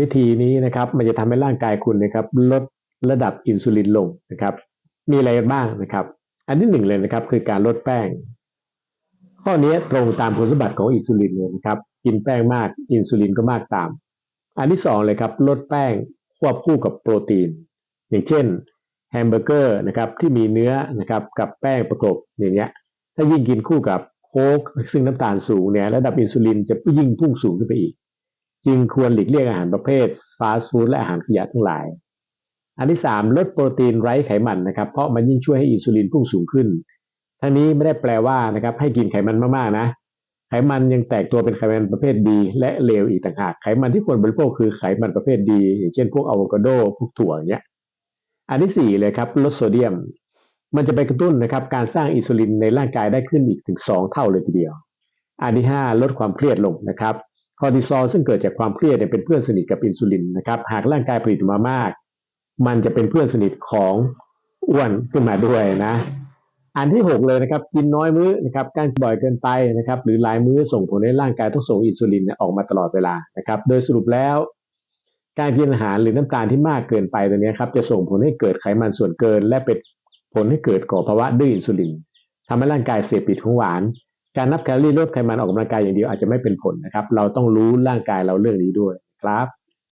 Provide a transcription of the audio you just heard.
วิธีนี้นะครับมันจะทำให้ร่างกายคุณนะครับลดระดับอินซูลินลงนะครับ มีอะไรบ้างนะครับ อันที่หนึ่งเลยนะครับ คือการลดแป้ง ข้อนี้ตรงตามคุณสมบัติของอินซูลินเลยนะครับ กินแป้งมากอินซูลินก็มากตาม อันที่สองเลยครับลดแป้งควบคู่กับโปรตีน อย่างเช่นแฮมเบอร์เกอร์นะครับที่มีเนื้อนะครับกับแป้งประกบอย่างเงี้ย ถ้ายิ่งกินคู่กับโค้กซึ่งน้ำตาลสูงเนี่ยระดับอินซูลินจะยิ่งพุ่งสูงขึ้นไปอีก จึงควรหลีกเลี่ยงอาหารประเภทฟาสต์ฟู้ดและอาหารขยะทั้งหลาย อันที่ 3 ลดโปรตีนไร้ไขมันนะครับ เพราะมันยิ่งช่วยให้อินซูลินพุ่งสูงขึ้น ทั้งนี้ไม่ได้แปลว่านะครับให้กินไขมันมากๆนะ ไขมันยังแตกตัวเป็นไขมันประเภทดีและเลวอีกต่างหาก ไขมันที่ควรบริโภคคือไขมันประเภทดีอย่างเช่นพวกอะโวคาโดพวกถั่วอย่างเงี้ย อันที่ 4 เลยครับลดโซเดียม มันจะไปกระตุ้นนะครับการสร้างอินซูลินในร่างกายได้ขึ้นอีกถึง 2 เท่าเลยทีเดียว อันที่ 5 ลดความเครียดลงนะครับ คอร์ติซอลซึ่งเกิดจากความเครียดเนี่ยเป็นเพื่อนสนิทกับอินซูลินนะครับหากร่างกายผลิตมามาก มันจะเป็นเพื่อนสนิทของอ้วนขึ้นมาด้วยนะ อันที่ 6 เลยนะครับกินน้อยมื้อนะครับการบ่อยเกินไปนะครับหรือหลายมื้อส่งผลให้ร่างกายต้องส่งอินซูลินออกมาตลอดเวลานะครับโดยสรุปแล้ว การกินอาหารหรือน้ำตาลที่มากเกินไปตัวนี้ครับจะส่งผลให้เกิดไขมันส่วนเกิน และเป็นผลให้เกิดก่อภาวะดื้ออินซูลินทำให้ร่างกายเสพติดของหวาน การนับแคลอรี่ลดไขมันออกกำลังกายอย่างเดียวอาจจะไม่เป็นผลนะครับ เราต้องรู้ร่างกายเราเรื่องนี้ด้วยครับ